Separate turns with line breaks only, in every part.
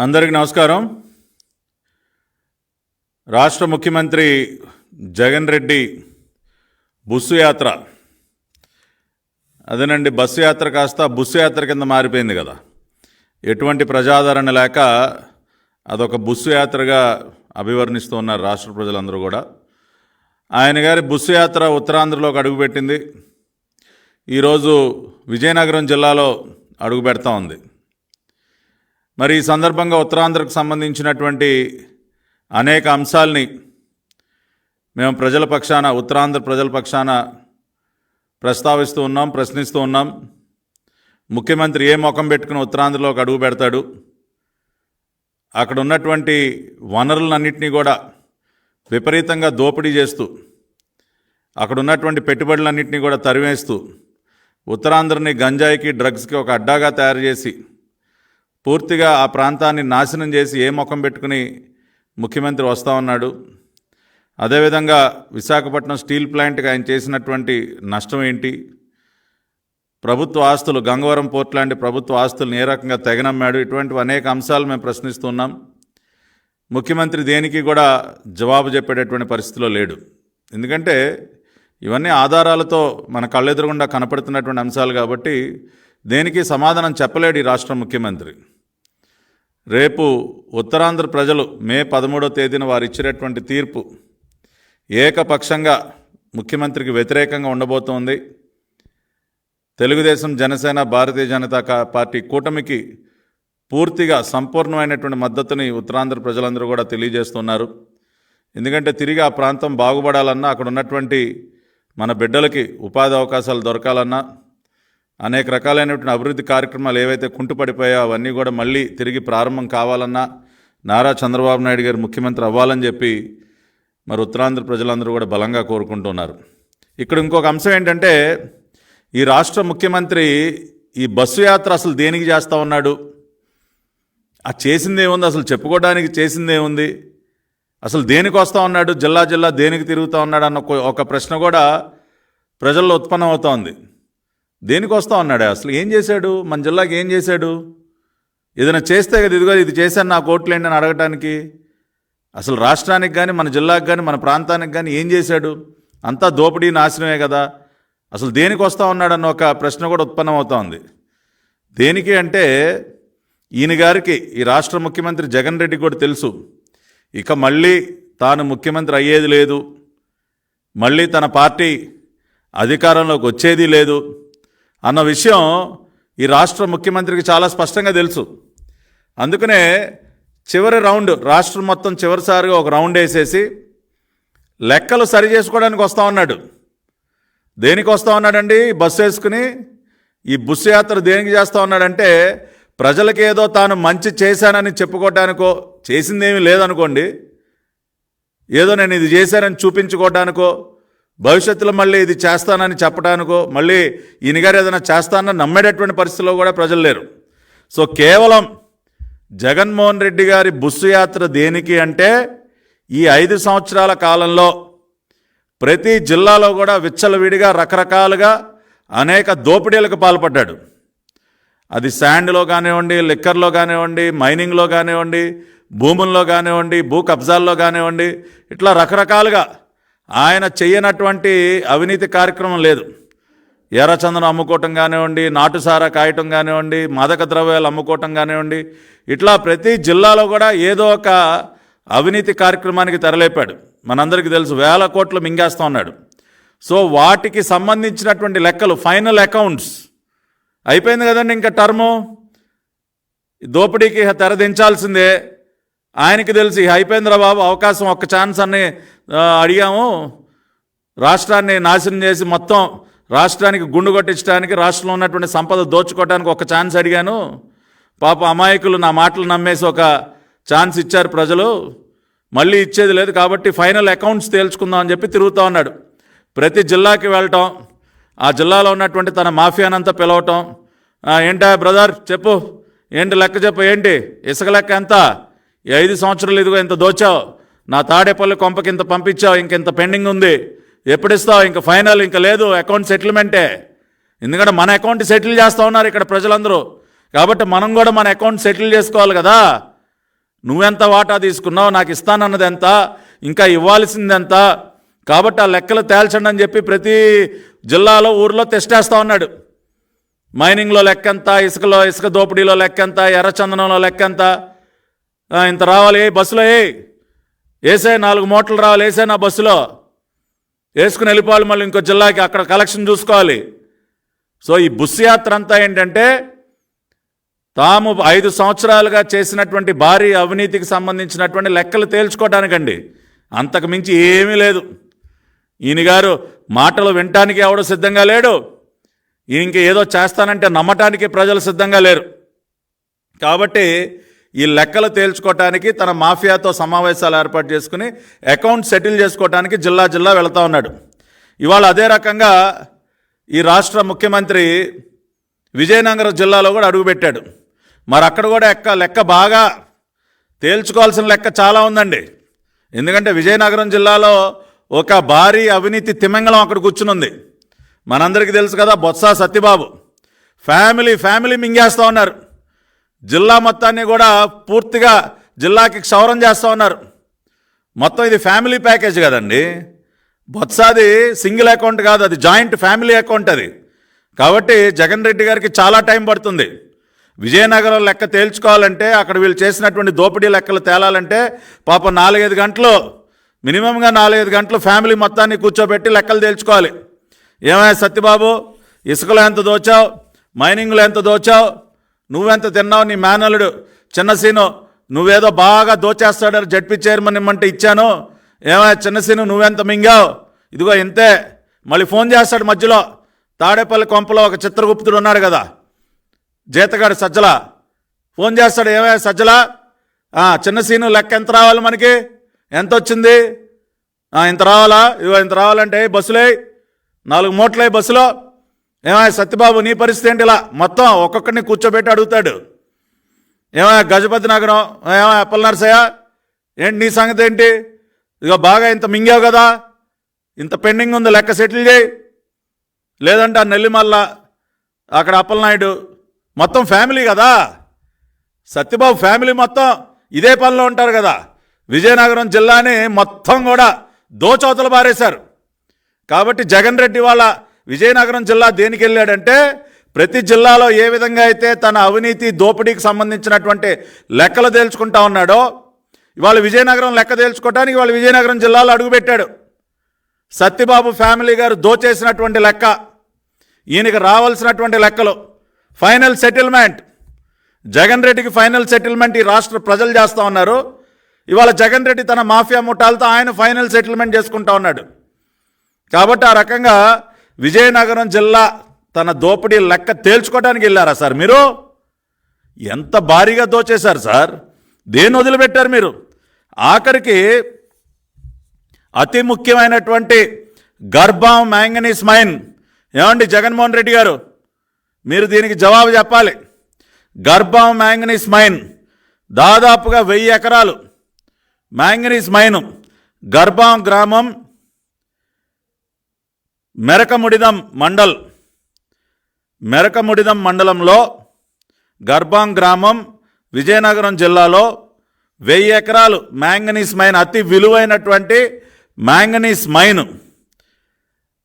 అందరికీ నమస్కారం. రాష్ట్ర ముఖ్యమంత్రి జగన్ రెడ్డి బుస్సు యాత్ర. అదేనండి బస్సు యాత్ర కాస్త బుస్సు యాత్ర కింద మారిపోయింది కదా. ఎటువంటి ప్రజాదరణ లేక అదొక బుస్సు యాత్రగా అభివర్ణిస్తూ ఉన్నారు రాష్ట్ర ప్రజలందరూ కూడా. ఆయన గారి బుస్సు యాత్ర ఉత్తరాంధ్రలోకి అడుగుపెట్టింది ఈరోజు విజయనగరం జిల్లాలో అడుగు పెడతా ఉంది. మరి ఈ సందర్భంగా ఉత్తరాంధ్రకు సంబంధించినటువంటి అనేక అంశాల్ని మేము ప్రజల పక్షాన ఉత్తరాంధ్ర ప్రజల పక్షాన ప్రస్తావిస్తూ ఉన్నాం ప్రశ్నిస్తూ ఉన్నాం. ముఖ్యమంత్రి ఏ ముఖం పెట్టుకుని ఉత్తరాంధ్రలోకి అడుగు పెడతాడు? అక్కడ ఉన్నటువంటి వనరులన్నింటినీ కూడా విపరీతంగా దోపిడీ చేస్తూ అక్కడ ఉన్నటువంటి పెట్టుబడులన్నింటినీ కూడా తరివేస్తూ ఉత్తరాంధ్రని గంజాయికి డ్రగ్స్కి ఒక అడ్డాగా తయారు చేసి పూర్తిగా ఆ ప్రాంతాన్ని నాశనం చేసి ఏ ముఖం పెట్టుకుని ముఖ్యమంత్రి వస్తూ ఉన్నాడు. అదేవిధంగా విశాఖపట్నం స్టీల్ ప్లాంట్కి ఆయన చేసినటువంటి నష్టం ఏంటి? ప్రభుత్వ ఆస్తులు గంగవరం పోర్ట్ లాంటి ప్రభుత్వ ఆస్తులను ఏ రకంగా తెగనమ్మాడు? ఇటువంటివి అనేక అంశాలు మేము ప్రశ్నిస్తున్నాం. ముఖ్యమంత్రి దేనికి కూడా జవాబు చెప్పేటటువంటి పరిస్థితిలో లేడు. ఎందుకంటే ఇవన్నీ ఆధారాలతో మన కళ్ళెదురుగుండా కనపడుతున్నటువంటి అంశాలు కాబట్టి దేనికి సమాధానం చెప్పలేడు ఈ రాష్ట్ర ముఖ్యమంత్రి. రేపు ఉత్తరాంధ్ర ప్రజలు మే పదమూడో తేదీన వారు ఇచ్చినటువంటి తీర్పు ఏకపక్షంగా ముఖ్యమంత్రికి వ్యతిరేకంగా ఉండబోతోంది. తెలుగుదేశం జనసేన భారతీయ జనతా పార్టీ కూటమికి పూర్తిగా సంపూర్ణమైనటువంటి మద్దతుని ఉత్తరాంధ్ర ప్రజలందరూ కూడా తెలియజేస్తున్నారు. ఎందుకంటే తిరిగి ఆ ప్రాంతం బాగుపడాలన్నా అక్కడ ఉన్నటువంటి మన బిడ్డలకి ఉపాధి అవకాశాలు దొరకాలన్నా అనేక రకాలైనటువంటి అభివృద్ధి కార్యక్రమాలు ఏవైతే కుంటుపడిపోయాయో అవన్నీ కూడా మళ్ళీ తిరిగి ప్రారంభం కావాలన్నా నారా చంద్రబాబు నాయుడు గారు ముఖ్యమంత్రి అవ్వాలని చెప్పి మరి ఉత్తరాంధ్ర ప్రజలందరూ కూడా బలంగా కోరుకుంటున్నారు. ఇక్కడ ఇంకొక అంశం ఏంటంటే ఈ రాష్ట్ర ముఖ్యమంత్రి ఈ బస్సు యాత్ర అసలు దేనికి చేస్తూ ఉన్నాడు? ఆ చేసిందేముంది అసలు చెప్పుకోవడానికి చేసిందేముంది అసలు దేనికి వస్తూ ఉన్నాడు? జిల్లా జిల్లా దేనికి తిరుగుతూ ఉన్నాడు? అన్న ఒక- ప్రశ్న కూడా ప్రజల్లో ఉత్పన్నం అవుతోంది దేనికి వస్తా ఉన్నాడు అసలు ఏం చేశాడు? మన జిల్లాకి ఏం చేశాడు? ఏదైనా చేస్తే కదా ఇదిగో ఇది చేశాను నా కోట్లేండి అని అడగటానికి. అసలు రాష్ట్రానికి కానీ మన జిల్లాకి కానీ మన ప్రాంతానికి కానీ ఏం చేశాడు? అంతా దోపిడీ నాశనమే కదా. అసలు దేనికి వస్తా ఉన్నాడన్న ఒక ప్రశ్న కూడా ఉత్పన్నం దేనికి అంటే ఈయన గారికి ఈ రాష్ట్ర ముఖ్యమంత్రి జగన్ రెడ్డి కూడా తెలుసు. ఇక మళ్ళీ తాను ముఖ్యమంత్రి అయ్యేది లేదు. మళ్ళీ తన పార్టీ అధికారంలోకి వచ్చేది లేదు. అన్న విషయం ఈ రాష్ట్ర ముఖ్యమంత్రికి చాలా స్పష్టంగా తెలుసు. అందుకనే చివరి రౌండ్ రాష్ట్రం మొత్తం చివరిసారిగా ఒక రౌండ్ వేసేసి లెక్కలు సరి చేసుకోవడానికి వస్తూ ఉన్నాడు. దేనికి వస్తా ఉన్నాడండి? బస్సు వేసుకుని ఈ బస్సు యాత్ర దేనికి చేస్తూ ఉన్నాడంటే ప్రజలకి ఏదో తాను మంచి చేశానని చెప్పుకోవడానికో చేసిందేమీ లేదనుకోండి ఏదో నేను ఇది చేశానని చూపించుకోవడానికో భవిష్యత్తులో మళ్ళీ ఇది చేస్తానని చెప్పడానికో మళ్ళీ ఈయన గారు ఏదైనా చేస్తానని నమ్మేటటువంటి పరిస్థితిలో కూడా ప్రజలు లేరు. సో కేవలం జగన్మోహన్ రెడ్డి గారి బుస్సు యాత్ర దేనికి అంటే ఈ ఐదు సంవత్సరాల కాలంలో ప్రతి జిల్లాలో కూడా విచ్చలవిడిగా రకరకాలుగా అనేక దోపిడీలకు పాల్పడ్డాడు. అది శాండ్లో కానివ్వండి లిక్కర్లో కానివ్వండి మైనింగ్లో కానివ్వండి భూముల్లో కానివ్వండి భూ కబ్జాల్లో కానివ్వండి ఇట్లా రకరకాలుగా ఆయన చేయనటువంటి అవినీతి కార్యక్రమం లేదు. ఎర్రచందనం అమ్ముకోవటం కానివ్వండి నాటుసారా కాయటం కానివ్వండి మాదక ద్రవ్యాలు అమ్ముకోవటం కానివ్వండి ఇట్లా ప్రతి జిల్లాలో కూడా ఏదో ఒక అవినీతి కార్యక్రమానికి తెరలేపాడు. మనందరికీ తెలుసు వేల కోట్లు మింగేస్తా ఉన్నాడు. సో వాటికి సంబంధించినటువంటి లెక్కలు ఫైనల్ అకౌంట్స్. అయిపోయింది కదండి ఇంకా టర్ము? దోపిడీకి తెరదించాల్సిందే. ఆయనకి తెలిసి "ఇహ అయిపోయిందిరా బాబు అవకాశం ఒక్క ఛాన్స్ అని అడిగాము. రాష్ట్రాన్ని నాశనం చేసి మొత్తం రాష్ట్రానికి గుండు కొట్టించడానికి రాష్ట్రంలో ఉన్నటువంటి సంపద దోచుకోవడానికి ఒక ఛాన్స్ అడిగాను. పాప అమాయకులు నా మాటలు నమ్మేసి ఒక ఛాన్స్ ఇచ్చారు ప్రజలు. మళ్ళీ ఇచ్చేది లేదు కాబట్టి ఫైనల్ అకౌంట్స్ తేల్చుకుందాం అని చెప్పి తిరుగుతూ ఉన్నాడు. ప్రతి జిల్లాకి వెళ్ళటం ఆ జిల్లాలో ఉన్నటువంటి తన మాఫియానంతా పిలవటం. "ఆ, ఏంటా బ్రదర్ చెప్పు ఏంటి లెక్క చెప్పు ఏంటి? ఇసుక లెక్క ఎంత? ఈ ఐదు సంవత్సరాలు ఇదిగో ఇంత దోచావు. నా తాడేపల్లి కొంపకి ఇంత పంపించావు ఇంక ఇంత పెండింగ్ ఉంది. ఎప్పుడు ఇస్తావు ఇంక ఫైనల్ ఇంకా లేదు. అకౌంట్ సెటిల్మెంటే. ఎందుకంటే మన అకౌంట్ సెటిల్ చేస్తూ ఉన్నారు ఇక్కడ ప్రజలందరూ. కాబట్టి మనం కూడా మన అకౌంట్ సెటిల్ చేసుకోవాలి కదా. నువ్వెంత వాటా తీసుకున్నావు? నాకు ఇస్తానన్నది ఎంత ఇంకా ఇవ్వాల్సింది ఎంత కాబట్టి ఆ లెక్కలు తేల్చండి అని చెప్పి ప్రతి జిల్లాలో ఊర్లో తెస్టేస్తూ ఉన్నాడు. మైనింగ్లో లెక్క ఎంత ఇసుకలో ఇసుక దోపిడీలో లెక్క ఎంత ఎర్రచందనంలో లెక్క ఎంత ఇంత రావాలి ఏ బస్సులో ఏ? వేసే నాలుగు మూటలు రావాలి వేసే నా బస్సులో? వేసుకుని వెళ్ళిపోవాలి మళ్ళీ ఇంకో జిల్లాకి అక్కడ కలెక్షన్ చూసుకోవాలి. సో ఈ బుస్ యాత్ర అంతా ఏంటంటే తాము ఐదు సంవత్సరాలుగా చేసినటువంటి భారీ అవినీతికి సంబంధించినటువంటి లెక్కలు తేల్చుకోవడానికండి. అంతకు మించి ఏమీ లేదు. ఈయన గారు మాటలు వినటానికి ఎవడు సిద్ధంగా లేడు. ఇంక ఏదో చేస్తానంటే నమ్మటానికి ప్రజలు సిద్ధంగా లేరు. కాబట్టి ఈ లెక్కలు తేల్చుకోవటానికి తన మాఫియాతో సమావేశాలు ఏర్పాటు చేసుకుని అకౌంట్ సెటిల్ చేసుకోవటానికి జిల్లా జిల్లా వెళతా ఉన్నాడు. ఇవాళ అదే రకంగా ఈ రాష్ట్ర ముఖ్యమంత్రి విజయనగరం జిల్లాలో కూడా అడుగుపెట్టాడు మరి అక్కడ కూడా ఎక్క లెక్క బాగా తేల్చుకోవాల్సిన లెక్క చాలా ఉందండి. ఎందుకంటే విజయనగరం జిల్లాలో ఒక భారీ అవినీతి తిమంగళం అక్కడ కూర్చునుంది. మనందరికీ తెలుసు కదా బొత్స సత్యబాబు. ఫ్యామిలీ ఫ్యామిలీ మింగేస్తూ ఉన్నారు. జిల్లా మొత్తాన్ని కూడా పూర్తిగా జిల్లాకి క్షౌరం చేస్తూ ఉన్నారు. మొత్తం ఇది ఫ్యామిలీ ప్యాకేజ్ కదండి. బొత్సాది సింగిల్ అకౌంట్ కాదు అది జాయింట్ ఫ్యామిలీ అకౌంట్ అది. కాబట్టి జగన్ రెడ్డి గారికి చాలా టైం పడుతుంది. విజయనగరం లెక్క తేల్చుకోవాలంటే అక్కడ వీళ్ళు చేసినటువంటి దోపిడీ లెక్కలు తేలాలంటే పాపం నాలుగైదు గంటలు మినిమంగా నాలుగైదు గంటలు ఫ్యామిలీ మొత్తాన్ని కూర్చోబెట్టి లెక్కలు తేల్చుకోవాలి. ఏమయ్యా సత్యబాబు? ఇసుకలో ఎంత దోచావు? మైనింగ్లో ఎంత దోచావు? నువ్వెంత తిన్నావు నీ మేనల్లుడు? చిన్నసీను నువ్వేదో బాగా దోచేస్తాడారు జడ్పీ చైర్మన్ ఇమ్మంటే ఇచ్చాను. ఏమయ్యా చిన్నసీను నువ్వెంత మింగావు? ఇదిగో ఇంతే. మళ్ళీ ఫోన్ చేస్తాడు మధ్యలో. తాడేపల్లి కొంపలో ఒక చిత్రగుప్తుడు ఉన్నాడు కదా. జీతగాడు సజ్జల. ఫోన్ చేస్తాడు ఏమయ్యా సజ్జల? చిన్న సీను లెక్క ఎంత రావాలి మనకి? ఎంత వచ్చింది ఇంత రావాలా? ఇదిగో ఇంత రావాలంటే బస్సులే. నాలుగు మూటలే బస్సులో. ఏమా సత్యబాబు నీ పరిస్థితి ఏంటి ఇలా? మొత్తం ఒక్కొక్కడిని కూర్చోబెట్టి అడుగుతాడు. ఏమా గజపతి నగరం ఏమా అప్పల నరసయ్య? ఏంటి నీ సంగతి ఏంటి? ఇక బాగా ఇంత మింగావు కదా. ఇంత పెండింగ్ ఉంది లెక్క సెటిల్ చేయి. లేదంటే ఆ నెల్లిమల్ల అక్కడ అప్పలనాయుడు మొత్తం ఫ్యామిలీ కదా. సత్యబాబు ఫ్యామిలీ మొత్తం ఇదే పనిలో ఉంటారు కదా. విజయనగరం జిల్లాని మొత్తం కూడా దోచవతలు బారేశారు కాబట్టి జగన్ రెడ్డి వాళ్ళ విజయనగరం జిల్లా దేనికి వెళ్ళాడంటే ప్రతి జిల్లాలో ఏ విధంగా అయితే తన అవినీతి దోపిడీకి సంబంధించినటువంటి లెక్కలు తేల్చుకుంటా ఉన్నాడో ఇవాళ విజయనగరం లెక్క తేల్చుకోవడానికి ఇవాళ విజయనగరం జిల్లాలో అడుగుపెట్టాడు. సత్యబాబు ఫ్యామిలీ గారు దోచేసినటువంటి లెక్క ఈయనకి రావాల్సినటువంటి లెక్కలు. Final settlement. జగన్ రెడ్డికి ఫైనల్ సెటిల్మెంట్ ఈ రాష్ట్ర ప్రజలు చేస్తూ ఉన్నారు. ఇవాళ జగన్ రెడ్డి తన మాఫియా ముఠాలతో ఆయన ఫైనల్ సెటిల్మెంట్ చేసుకుంటా ఉన్నాడు. కాబట్టి ఆ రకంగా విజయనగరం జిల్లా తన దోపిడీ లెక్క తేల్చుకోవడానికి వెళ్ళారా సార్ మీరు? ఎంత భారీగా దోచేశారు సార్? దేన్ని వదిలిపెట్టారు మీరు? ఆఖరికి అతి ముఖ్యమైనటువంటి గర్భం మ్యాంగనీస్ మైన్. ఏమండి జగన్మోహన్ రెడ్డి గారు? మీరు దీనికి జవాబు చెప్పాలి. గర్భం మ్యాంగనీస్ మైన్. దాదాపుగా వెయ్యి ఎకరాలు మ్యాంగనీస్ మైను. గర్భం గ్రామం మెరకముడిదం మండల్. మెరకముడిదం మండలంలో గర్భాం గ్రామం విజయనగరం జిల్లాలో వెయ్యి ఎకరాలు మ్యాంగనీస్ మైన్ అతి విలువైనటువంటి మ్యాంగనీస్ మైన్.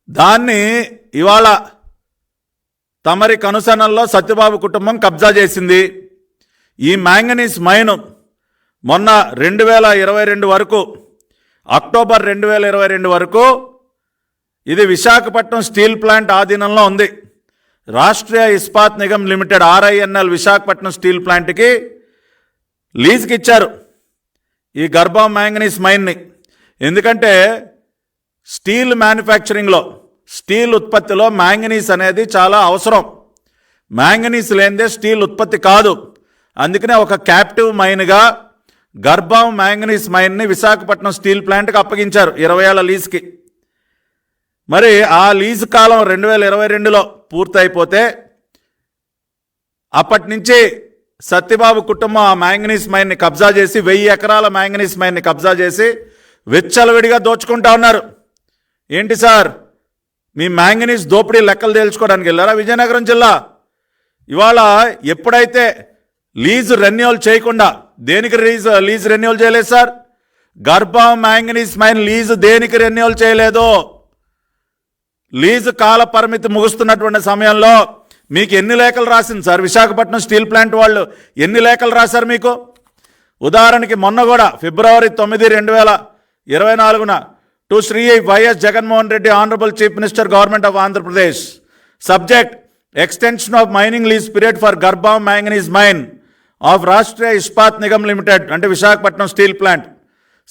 దాన్ని ఇవాళ తమరి కనుసనల్లో సత్యబాబు కుటుంబం కబ్జా చేసింది. ఈ మ్యాంగనీస్ మైను మొన్న రెండు వేల ఇరవై రెండు వరకు అక్టోబర్ రెండు వేల ఇరవై రెండు వరకు ఇది విశాఖపట్నం స్టీల్ ప్లాంట్ ఆధీనంలో ఉంది. Rashtriya Ispat Nigam limited RINL Visakhapatnam steel ప్లాంట్కి లీజ్కి ఇచ్చారు. ఈ గర్భం మ్యాంగనీస్ మైన్ని. ఎందుకంటే స్టీల్ మ్యానుఫ్యాక్చరింగ్లో స్టీల్ ఉత్పత్తిలో మ్యాంగనీస్ అనేది చాలా అవసరం. మ్యాంగనీస్ లేనిదే స్టీల్ ఉత్పత్తి కాదు. అందుకనే ఒక క్యాప్టివ్ మైన్గా గర్భం మ్యాంగనీస్ మైన్ని విశాఖపట్నం స్టీల్ ప్లాంట్కి అప్పగించారు. ఇరవై ఏళ్ళ లీజ్కి. మరి ఆ లీజు కాలం రెండు వేల ఇరవై రెండులో పూర్తయిపోతే అప్పటి నుంచి సత్యబాబు కుటుంబం ఆ మ్యాంగనీస్ మైన్ని కబ్జా చేసి వెయ్యి ఎకరాల మ్యాంగనీస్ మైన్ని కబ్జా చేసి విచ్చలవిడిగా దోచుకుంటా ఉన్నారు. ఏంటి సార్? మీ మ్యాంగనీస్ దోపిడీ లెక్కలు తేల్చుకోవడానికి వెళ్ళారా విజయనగరం జిల్లా? ఇవాళ ఎప్పుడైతే లీజు రెన్యువల్ చేయకుండా దేనికి లీజు లీజ్ రెన్యువల్ చేయలేదు sir? Garbham manganese mine lease దేనికి రెన్యువల్ చేయలేదు లీజు కాల పరిమితి ముగుస్తున్నటువంటి సమయంలో మీకు ఎన్ని లేఖలు రాసింది సార్? విశాఖపట్నం స్టీల్ ప్లాంట్ వాళ్ళు ఎన్ని లేఖలు రాశారు మీకు? ఉదాహరణకి మొన్న కూడా ఫిబ్రవరి తొమ్మిది రెండు వేల ఇరవై నాలుగున to Shri YS Jaganmohan Reddy honourable chief minister government of Andhra Pradesh. Subject extension of mining lease period for Garbham manganese mine of Rashtriya Ispat Nigam Limited అంటే విశాఖపట్నం స్టీల్ ప్లాంట్.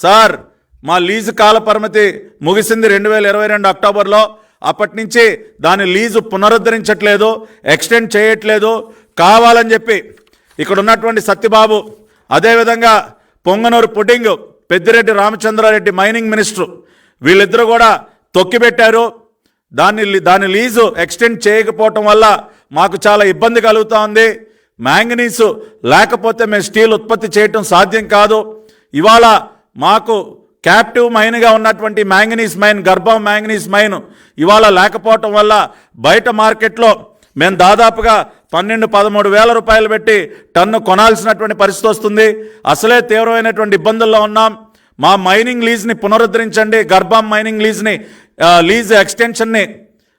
సార్ మా లీజు కాల పరిమితి ముగిసింది రెండు వేల ఇరవై రెండు అక్టోబర్లో. అప్పటి నుంచి దాని లీజు పునరుద్ధరించట్లేదు ఎక్స్టెండ్ చేయట్లేదు. కావాలని చెప్పి ఇక్కడ ఉన్నటువంటి సత్యబాబు అదేవిధంగా పొంగనూరు పుడ్డింగ్ పెద్దిరెడ్డి రామచంద్రారెడ్డి మైనింగ్ మినిస్టర్ వీళ్ళిద్దరూ కూడా తొక్కిపెట్టారు. దాన్ని దాని లీజు ఎక్స్టెండ్ చేయకపోవటం వల్ల మాకు చాలా ఇబ్బంది కలుగుతూ ఉంది. మ్యాంగనీసు లేకపోతే మేము స్టీల్ ఉత్పత్తి చేయటం సాధ్యం కాదు. ఇవాళ మాకు క్యాప్టివ్ మైన్గా ఉన్నటువంటి manganese mine Garbham manganese mine ఇవాళ లేకపోవటం వల్ల బయట మార్కెట్లో మేము దాదాపుగా పన్నెండు పదమూడు వేల రూపాయలు పెట్టి టన్ను కొనాల్సినటువంటి పరిస్థితి వస్తుంది. అసలే తీవ్రమైనటువంటి ఇబ్బందుల్లో ఉన్నాం. మా మైనింగ్ లీజ్ని పునరుద్ధరించండి. గర్భం మైనింగ్ లీజ్ని లీజ్ ఎక్స్టెన్షన్ని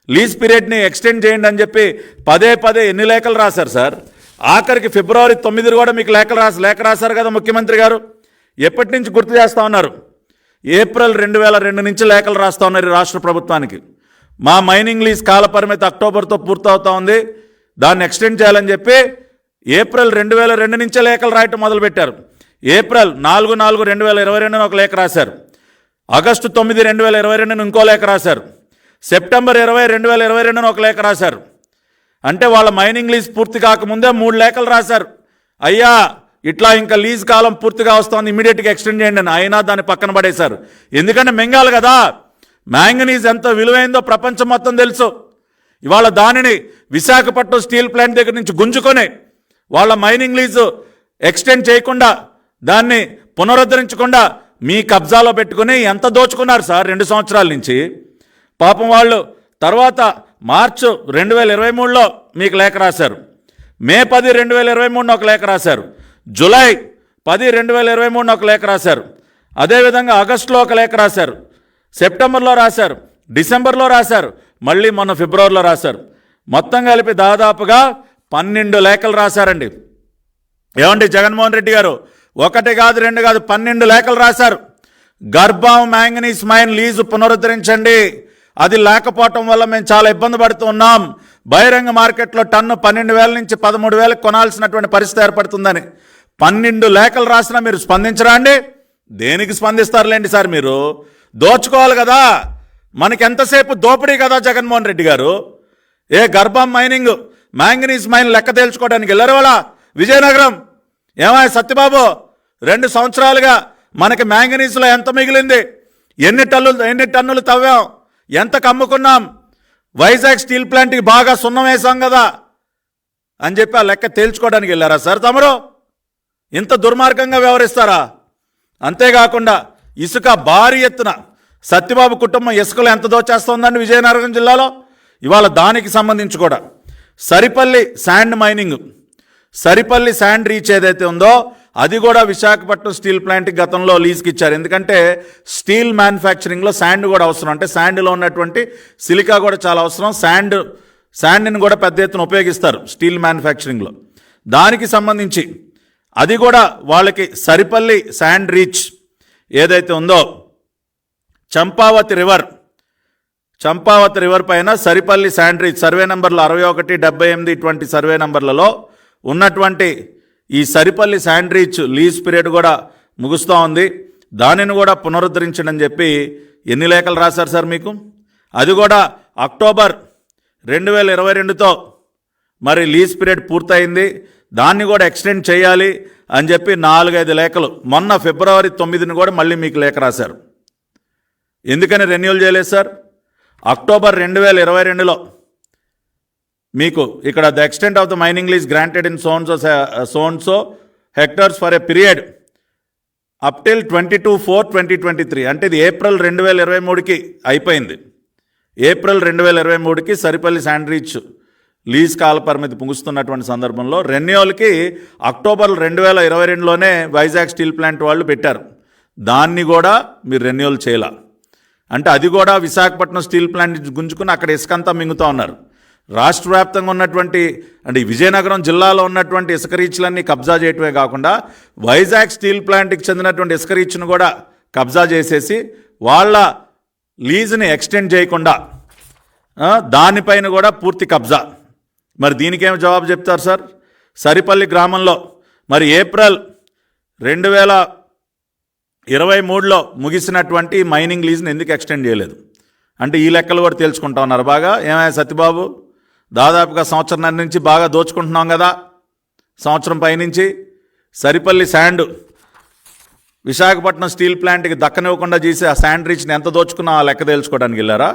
లీజ్ పీరియడ్ని ఎక్స్టెండ్ చేయండి అని చెప్పి పదే పదే ఎన్ని లేఖలు రాశారు సార్? ఆఖరికి ఫిబ్రవరి తొమ్మిది కూడా మీకు లేఖలు రాసి లేఖ రాశారు కదా ముఖ్యమంత్రి గారు. ఎప్పటి నుంచి గుర్తు చేస్తా ఉన్నారు? ఏప్రిల్ రెండు వేల రెండు నుంచి లేఖలు రాస్తా ఉన్నారు రాష్ట్ర ప్రభుత్వానికి. మా మైనింగ్ లీజ్ కాల పరిమితి అక్టోబర్తో పూర్తవుతా ఉంది. దాన్ని ఎక్స్టెండ్ చేయాలని చెప్పి ఏప్రిల్ రెండు వేల రెండు నుంచే లేఖలు రాయటం మొదలుపెట్టారు. ఏప్రిల్ నాలుగు నాలుగు రెండు వేల ఇరవై రెండున ఒక లేఖ రాశారు. ఆగస్టు తొమ్మిది రెండు వేల ఇరవై రెండున ఇంకో లేఖ రాశారు. సెప్టెంబర్ ఇరవై రెండు వేల ఇరవై రెండున ఒక లేఖ రాశారు. అంటే వాళ్ళ మైనింగ్ లీజ్ పూర్తి కాకముందే మూడు లేఖలు రాశారు. అయ్యా ఇట్లా ఇంకా లీజ్ కాలం పూర్తిగా వస్తుంది ఇమీడియట్గా ఎక్స్టెండ్ చేయండి అని. అయినా దాన్ని పక్కన పడేశారు. ఎందుకంటే మింగాలి కదా. మ్యాంగనీస్ ఎంత విలువైందో ప్రపంచం మొత్తం తెలుసు. ఇవాళ దానిని విశాఖపట్నం స్టీల్ ప్లాంట్ దగ్గర నుంచి గుంజుకొని వాళ్ళ మైనింగ్ లీజు ఎక్స్టెండ్ చేయకుండా దాన్ని పునరుద్ధరించకుండా మీ కబ్జాలో పెట్టుకుని ఎంత దోచుకున్నారు సార్ రెండు సంవత్సరాల నుంచి? పాపం వాళ్ళు తర్వాత మార్చు రెండు వేల ఇరవై మూడులో మీకు లేఖ రాశారు. మే పది రెండు వేల ఇరవై మూడున ఒక లేఖ రాశారు. జులై పది రెండు వేల ఇరవై మూడున ఒక లేఖ రాశారు. అదేవిధంగా ఆగస్టులో ఒక లేఖ రాశారు. సెప్టెంబర్లో రాశారు. డిసెంబర్లో రాశారు. మళ్ళీ మొన్న ఫిబ్రవరిలో రాశారు. మొత్తం కలిపి దాదాపుగా పన్నెండు లేఖలు రాశారండి. ఏమండి జగన్మోహన్ రెడ్డి గారు? ఒకటి కాదు రెండు కాదు పన్నెండు లేఖలు రాశారు. గర్భం మ్యాంగనీస్ మైన్ లీజు పునరుద్ధరించండి. అది లేకపోవటం వల్ల మేము చాలా ఇబ్బంది పడుతూ ఉన్నాం. బహిరంగ మార్కెట్లో టన్ను పన్నెండు వేల నుంచి పదమూడు వేలకు కొనాల్సినటువంటి పరిస్థితి ఏర్పడుతుందని. పన్నెండు లేఖలు రాసినా మీరు స్పందించరా అండి? దేనికి స్పందిస్తారులేండి సార్ మీరు? దోచుకోవాలి కదా. మనకి ఎంతసేపు దోపిడీ కదా జగన్మోహన్ రెడ్డి గారు? ఏ గర్భం మైనింగ్ మ్యాంగనీస్ మైన్ లెక్క తేల్చుకోవడానికి వెళ్ళారు వాళ్ళ విజయనగరం. ఏమాయ్ సత్యబాబు? రెండు సంవత్సరాలుగా మనకి మ్యాంగనీస్లో ఎంత మిగిలింది? ఎన్ని టన్నులు ఎన్ని టన్నులు తవ్వాం? ఎంత కమ్ముకున్నాం? వైజాగ్ స్టీల్ ప్లాంట్కి బాగా సున్నం వేసాం కదా? అని చెప్పి ఆ లెక్క తేల్చుకోవడానికి వెళ్ళారా సార్ తమరు ఇంత దుర్మార్గంగా వ్యవహరిస్తారా? అంతేకాకుండా ఇసుక భారీ ఎత్తున సత్యబాబు కుటుంబం ఇసుకలో ఎంత దోచేస్తోందండి విజయనగరం జిల్లాలో? ఇవాళ దానికి సంబంధించి కూడా Saripalli sand mining Saripalli sand reach ఏదైతే ఉందో అది కూడా విశాఖపట్నం స్టీల్ ప్లాంట్కి గతంలో లీజ్కి ఇచ్చారు. ఎందుకంటే స్టీల్ మ్యానుఫ్యాక్చరింగ్లో శాండ్ కూడా అవసరం. అంటే శాండ్లో ఉన్నటువంటి సిలికా కూడా చాలా అవసరం. శాండ్ శాండ్ని కూడా పెద్ద ఎత్తున ఉపయోగిస్తారు స్టీల్ మ్యానుఫ్యాక్చరింగ్లో. దానికి సంబంధించి అది కూడా వాళ్ళకి సరిపల్లి శాండ్ రీచ్ ఏదైతే ఉందో చంపావతి రివర్ చంపావతి రివర్ పైన సరిపల్లి శాండ్ రీచ్ సర్వే నంబర్లు అరవై ఒకటి డెబ్బై ఎనిమిది ఇటువంటి సర్వే నంబర్లలో ఉన్నటువంటి ఈ Saripalli sand reach lease period కూడా ముగుస్తూ ఉంది. దానిని కూడా పునరుద్ధరించడం అని చెప్పి ఎన్ని లేఖలు రాశారు సార్ మీకు? అది కూడా అక్టోబర్ రెండు వేల ఇరవై రెండుతో మరి లీజ్ పీరియడ్ పూర్తయింది. దాన్ని కూడా ఎక్స్టెండ్ చేయాలి అని చెప్పి నాలుగైదు లేఖలు. మొన్న ఫిబ్రవరి తొమ్మిదిని కూడా మళ్ళీ మీకు లేఖ రాశారు. ఎందుకని రెన్యూల్ చేయలేదు సార్? అక్టోబర్ రెండు వేల ఇరవై రెండులో మీకు ఇక్కడ the extent of the mining lease granted in so and so so and so hectares for a period up till twenty two four twenty twenty three అంటే ఇది ఏప్రిల్ రెండు వేల ఇరవై మూడుకి అయిపోయింది. ఏప్రిల్ రెండు వేల ఇరవై మూడుకి సరిపల్లి శాండ్రీచ్ లీజ్ కాల పరిమితి ముగుస్తున్నటువంటి సందర్భంలో రెన్యూవల్కి అక్టోబర్ రెండు వేల ఇరవై రెండులోనే వైజాగ్ స్టీల్ ప్లాంట్ వాళ్ళు పెట్టారు. దాన్ని కూడా మీరు రెన్యూవల్ చేయాల. అంటే అది కూడా విశాఖపట్నం స్టీల్ ప్లాంట్ గుంజుకుని అక్కడ ఇసుకంతా మింగుతూ ఉన్నారు. రాష్ట్ర వ్యాప్తంగా ఉన్నటువంటి అంటే విజయనగరం జిల్లాలో ఉన్నటువంటి ఇసుక రీచ్లన్నీ కబ్జా చేయటమే కాకుండా వైజాగ్ స్టీల్ ప్లాంట్కి చెందినటువంటి ఇసుక రీచ్ను కూడా కబ్జా చేసేసి వాళ్ళ లీజుని ఎక్స్టెండ్ చేయకుండా దానిపైన కూడా పూర్తి కబ్జా. మరి దీనికేం జవాబు చెప్తారు సార్? సరిపల్లి గ్రామంలో మరి ఏప్రిల్ రెండు వేల ఇరవై మూడులో ముగిసినటువంటి మైనింగ్ లీజ్ని ఎందుకు ఎక్స్టెండ్ చేయలేదు? అంటే ఈ లెక్కలు కూడా తేల్చుకుంటా ఉన్నారు బాగా. ఏమైనా సత్యబాబు? దాదాపుగా సంవత్సరం నుంచి బాగా దోచుకుంటున్నాం కదా. సంవత్సరం పైనుంచి సరిపల్లి శాండ్ విశాఖపట్నం స్టీల్ ప్లాంట్కి దక్కనివ్వకుండా చేసి ఆ శాండ్ రీచ్ని ఎంత దోచుకున్నా ఆ లెక్క తేల్చుకోవడానికి వెళ్ళారా?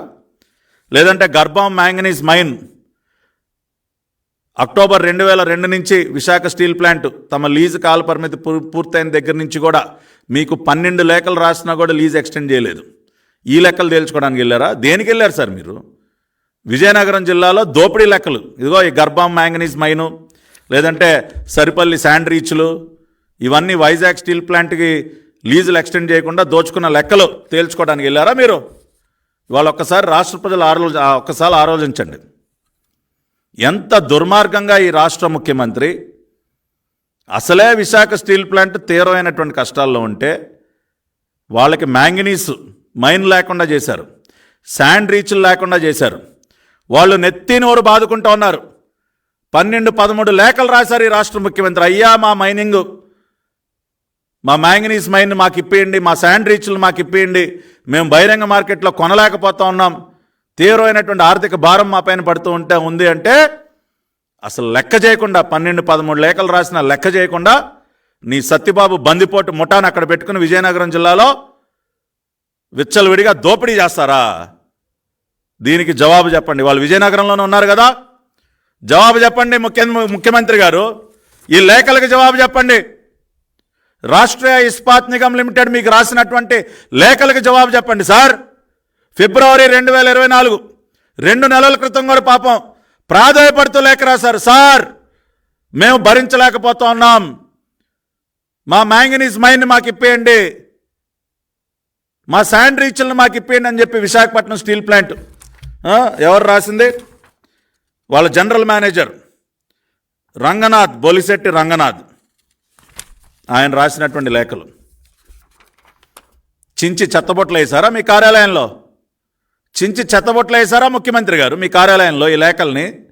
లేదంటే గర్భం మ్యాంగనీస్ మైన్ అక్టోబర్ రెండు వేల రెండు నుంచి విశాఖ స్టీల్ ప్లాంట్ తమ లీజు కాల పరిమితి పూర్తయిన దగ్గర నుంచి కూడా మీకు పన్నెండు లేఖలు రాసినా కూడా లీజ్ ఎక్స్టెండ్ చేయలేదు. ఈ లెక్కలు తేల్చుకోవడానికి వెళ్ళారా? దేనికి వెళ్ళారు సార్ మీరు? విజయనగరం జిల్లాలో దోపిడీ లెక్కలు. ఇదిగో ఈ గర్భం మ్యాంగనీస్ మైను లేదంటే సరిపల్లి శాండ్ రీచ్లు ఇవన్నీ వైజాగ్ స్టీల్ ప్లాంట్కి లీజులు ఎక్స్టెండ్ చేయకుండా దోచుకున్న లెక్కలు తేల్చుకోవడానికి వెళ్ళారా మీరు? ఇవాళ ఒక్కసారి రాష్ట్ర ప్రజలు ఆరో ఒక్కసారి ఆలోచించండి. ఎంత దుర్మార్గంగా ఈ రాష్ట్ర ముఖ్యమంత్రి అసలే విశాఖ స్టీల్ ప్లాంట్ తీవ్రమైనటువంటి కష్టాల్లో ఉంటే వాళ్ళకి మ్యాంగనీస్ మైన్ లేకుండా చేశారు. శాండ్ రీచ్లు లేకుండా చేశారు. వాళ్ళు నెత్తి నోరు బాదుకుంటూ ఉన్నారు. పన్నెండు పదమూడు లేఖలు రాశారు ఈ రాష్ట్ర ముఖ్యమంత్రి. అయ్యా మా మైనింగ్. మా మ్యాంగనీస్ మైన్ మాకు ఇప్పేయండి మా శాండ్ రీచ్లు మాకు ఇప్పేయండి మేము బహిరంగ మార్కెట్లో కొనలేకపోతా ఉన్నాం. తీవ్రమైనటువంటి ఆర్థిక భారం మా పైన పడుతూ ఉంటే ఉంది అంటే అసలు లెక్క చేయకుండా పన్నెండు పదమూడు లేఖలు రాసిన లెక్క చేయకుండా నీ సత్యబాబు బందిపోటు ముఠాను అక్కడ పెట్టుకుని విజయనగరం జిల్లాలో విచ్చలవిడిగా దోపిడీ చేస్తారా? దీనికి జవాబు చెప్పండి. వాళ్ళు విజయనగరంలోనే ఉన్నారు కదా. జవాబు చెప్పండి ముఖ్య ముఖ్యమంత్రి గారు. ఈ లేఖలకు జవాబు చెప్పండి. రాష్ట్రీయ ఇస్పాత్ నిగమ్ లిమిటెడ్ మీకు రాసినటువంటి లేఖలకు జవాబు చెప్పండి సార్. ఫిబ్రవరి రెండు వేల ఇరవై నాలుగు. రెండు నెలల క్రితం కూడా పాపం ప్రాధాయపడుతూ లేఖ రాశారు. సార్ మేము భరించలేకపోతా ఉన్నాం. మా మ్యాంగనీస్ మైన్ మాకు ఇప్పేయండి. మా శాండ్ రీచ్లను మాకు ఇప్పేయండి అని చెప్పి విశాఖపట్నం స్టీల్ ప్లాంట్. ఎవరు రాసింది? వాళ్ళ జనరల్ మేనేజర్ రంగనాథ్ బొలిశెట్టి రంగనాథ్. ఆయన రాసినటువంటి లేఖలు. చించి చెత్తబొట్లు వేశారా మీ కార్యాలయంలో? చించి చెత్తబొట్లేశారా ముఖ్యమంత్రి గారు మీ కార్యాలయంలో ఈ లేఖల్ని?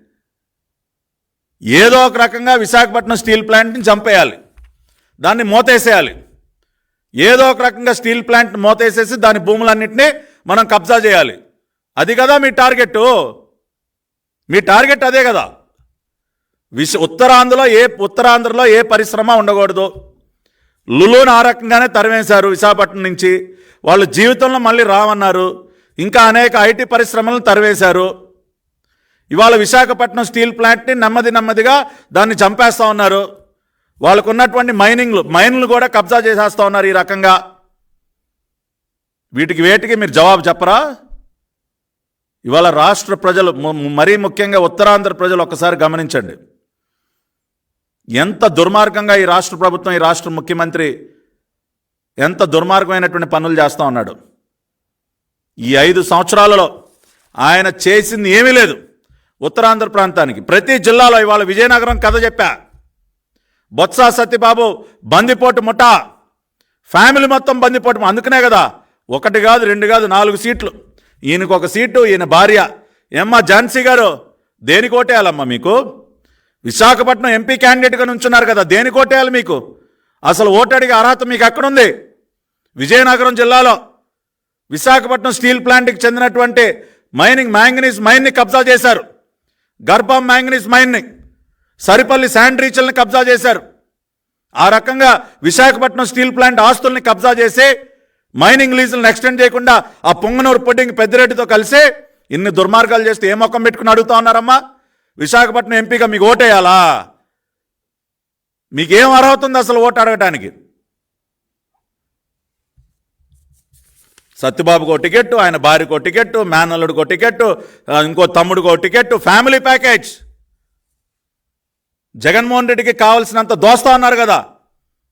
ఏదో ఒక రకంగా విశాఖపట్నం స్టీల్ ప్లాంట్ని చంపేయాలి. దాన్ని మూతేసేయాలి. ఏదో ఒక రకంగా స్టీల్ ప్లాంట్ మూతేసేసి దాని భూములన్నింటినీ మనం కబ్జా చేయాలి. అది కదా మీ టార్గెట్. మీ టార్గెట్ అదే కదా. విశ ఉత్తరాంధ్రలో ఏ ఉత్తరాంధ్రలో ఏ పరిశ్రమ ఉండకూడదు. లులుని ఆ రకంగానే తరివేశారు విశాఖపట్నం నుంచి. వాళ్ళు జీవితంలో మళ్ళీ రావన్నారు. ఇంకా అనేక ఐటీ పరిశ్రమలను తరివేశారు. ఇవాళ విశాఖపట్నం స్టీల్ ప్లాంట్ని నెమ్మది నెమ్మదిగా దాన్ని చంపేస్తా ఉన్నారు. వాళ్ళకు ఉన్నటువంటి మైనింగ్లు మైన్లు కూడా కబ్జా చేసేస్తూ ఉన్నారు ఈ రకంగా. వీటికి వేటికి మీరు జవాబు చెప్పరా? ఇవాళ రాష్ట్ర ప్రజలు మరీ ముఖ్యంగా ఉత్తరాంధ్ర ప్రజలు ఒక్కసారి గమనించండి. ఎంత దుర్మార్గంగా ఈ రాష్ట్ర ప్రభుత్వం ఈ రాష్ట్ర ముఖ్యమంత్రి ఎంత దుర్మార్గమైనటువంటి పనులు చేస్తూ ఉన్నాడు. ఈ ఐదు సంవత్సరాలలో ఆయన చేసింది ఏమీ లేదు. ఉత్తరాంధ్ర ప్రాంతానికి. ప్రతి జిల్లాలో ఇవాళ విజయనగరం కథ చెప్పా. బొత్స సత్యబాబు బందిపోటు ముఠ. ఫ్యామిలీ మొత్తం బందిపోటు అందుకనే కదా ఒకటి కాదు రెండు కాదు నాలుగు సీట్లు. ఈయనకు ఒక సీటు ఈయన భార్య. ఏమ్మా ఝాన్సీ గారు దేనికి ఓటేయాలమ్మా మీకు? విశాఖపట్నం ఎంపీ క్యాండిడేట్గా నుంచున్నారు కదా దేనికి ఓటేయాలి మీకు? అసలు ఓటడిగే అర్హత మీకు ఎక్కడుంది విజయనగరం జిల్లాలో విశాఖపట్నం స్టీల్ ప్లాంట్కి చెందినటువంటి మైనింగ్ మ్యాంగనీస్ మైన్ని కబ్జా చేశారు. గర్భం మ్యాంగనీస్ మైన్ని సరిపల్లి శాండ్ రీచల్ని కబ్జా చేశారు. ఆ రకంగా విశాఖపట్నం స్టీల్ ప్లాంట్ ఆస్తుల్ని కబ్జా చేసి మైనింగ్ లీజులను ఎక్స్టెండ్ చేయకుండా ఆ పొంగనూరు పుడ్డింగ్ పెద్దిరెడ్డితో కలిసి ఇన్ని దుర్మార్గాలు చేస్తే ఏ మొక్కం పెట్టుకుని అడుగుతా ఉన్నారమ్మా? విశాఖపట్నం ఎంపీగా మీకు ఓటేయాలా? మీకేం అర్హత ఉంది అసలు ఓటు అడగటానికి? సత్యబాబుకో టికెట్ ఆయన భార్యకో టికెట్ మేనల్లుడికో టికెట్ ఇంకో తమ్ముడికో టికెట్ ఫ్యామిలీ ప్యాకేజ్. జగన్మోహన్ రెడ్డికి కావాల్సినంత దోస్తా ఉన్నారు కదా.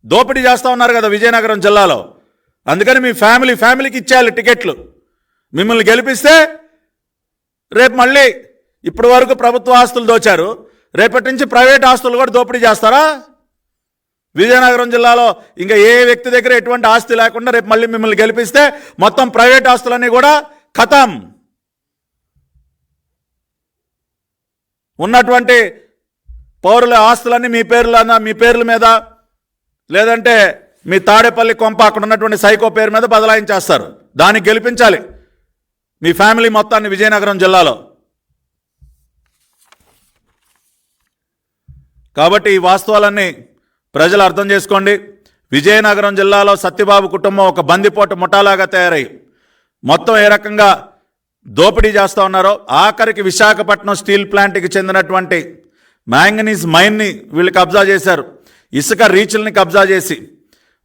దోపిడీ చేస్తూ ఉన్నారు కదా విజయనగరం జిల్లాలో. అందుకని మీ ఫ్యామిలీ ఫ్యామిలీకి ఇచ్చేయాలి టికెట్లు. మిమ్మల్ని గెలిపిస్తే రేపు మళ్ళీ ఇప్పటి వరకు ప్రభుత్వ ఆస్తులు దోచారు. రేపటి నుంచి ప్రైవేట్ ఆస్తులు కూడా దోపిడీ చేస్తారా? విజయనగరం జిల్లాలో ఇంకా ఏ వ్యక్తి దగ్గర ఎటువంటి ఆస్తి లేకుండా రేపు మళ్ళీ మిమ్మల్ని గెలిపిస్తే మొత్తం ప్రైవేట్ ఆస్తులన్నీ కూడా ఖతం. ఉన్నటువంటి పౌరుల ఆస్తులన్నీ మీ పేర్ల మీ పేర్ల మీద లేదంటే మీ తాడేపల్లి కొంప అక్కడ ఉన్నటువంటి సైకో పేరు మీద బదలాయించేస్తారు దాన్ని గెలిపించాలి. మీ ఫ్యామిలీ మొత్తాన్ని విజయనగరం జిల్లాలో. కాబట్టి ఈ వాస్తవాలన్నీ ప్రజలు అర్థం చేసుకోండి. విజయనగరం జిల్లాలో సత్యబాబు కుటుంబం ఒక బందిపోటు ముఠాలాగా తయారై మొత్తం ఏ రకంగా దోపిడీ చేస్తూ ఉన్నారో ఆఖరికి విశాఖపట్నం స్టీల్ ప్లాంట్కి చెందినటువంటి మ్యాంగనీస్ మైన్ని వీళ్ళు కబ్జా చేశారు. ఇసుక రీచ్ల్ని కబ్జా చేసి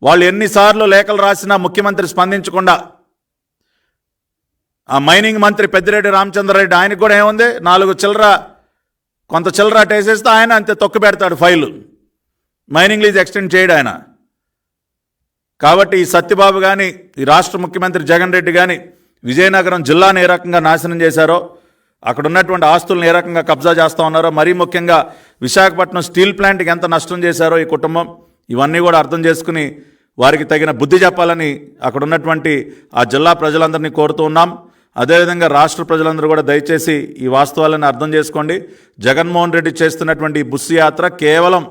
వాళ్ళు ఎన్నిసార్లు లేఖలు రాసినా ముఖ్యమంత్రి స్పందించకుండా ఆ మైనింగ్ మంత్రి పెద్దిరెడ్డి రామచంద్రారెడ్డి ఆయనకు కూడా ఏముంది? నాలుగు చిల్లర కొంత చిల్లర టేసేస్తే ఆయన అంతే తొక్కు పెడతాడు ఫైలు. మైనింగ్ లీజ్ ఎక్స్టెండ్ చేయడు ఆయన. కాబట్టి ఈ సత్యబాబు కానీ ఈ రాష్ట్ర ముఖ్యమంత్రి జగన్ రెడ్డి కానీ విజయనగరం జిల్లాను ఏ రకంగా నాశనం చేశారో అక్కడ ఉన్నటువంటి ఆస్తులను ఏ రకంగా కబ్జా చేస్తూ ఉన్నారో మరీ ముఖ్యంగా విశాఖపట్నం స్టీల్ ప్లాంట్కి ఎంత నష్టం చేశారో ఈ కుటుంబం ఇవన్నీ కూడా అర్థం చేసుకుని వారికి తగిన బుద్ధి చెప్పాలని అక్కడ ఉన్నటువంటి ఆ జిల్లా ప్రజలందరినీ కోరుతూ ఉన్నాం. అదేవిధంగా రాష్ట్ర ప్రజలందరూ కూడా దయచేసి ఈ వాస్తవాలను అర్థం చేసుకోండి. జగన్మోహన్ రెడ్డి చేస్తున్నటువంటి ఈ బుస్సు యాత్ర కేవలం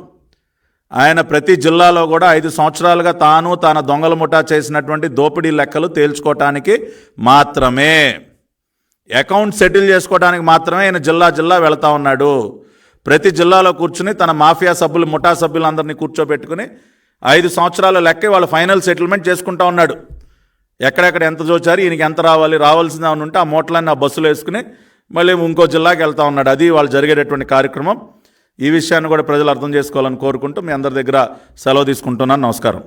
ఆయన ప్రతి జిల్లాలో కూడా ఐదు సంవత్సరాలుగా తాను తన దొంగల ముఠా చేసినటువంటి దోపిడీ లెక్కలు తేల్చుకోవటానికి మాత్రమే. అకౌంట్ సెటిల్ చేసుకోవడానికి మాత్రమే ఆయన జిల్లా జిల్లా వెళతా ఉన్నాడు. ప్రతి జిల్లాలో కూర్చుని తన మాఫియా సభ్యులు ముఠా సభ్యులందరినీ కూర్చోబెట్టుకుని ఐదు సంవత్సరాల లెక్క వాళ్ళ ఫైనల్ సెటిల్మెంట్ చేసుకుంటా ఉన్నాడు. ఎక్కడెక్కడ ఎంత చూచారు ఈయనకి ఎంత రావాలి రావాల్సింది అని ఉంటే ఆ మూటలన్నీ ఆ బస్సులు వేసుకుని మళ్ళీ ఇంకో జిల్లాకి వెళ్తా ఉన్నాడు. అది వాళ్ళు జరిగేటటువంటి కార్యక్రమం. ఈ విషయాన్ని కూడా ప్రజలు అర్థం చేసుకోవాలని కోరుకుంటూ మీ అందరి దగ్గర సెలవు తీసుకుంటున్నాను. నమస్కారం.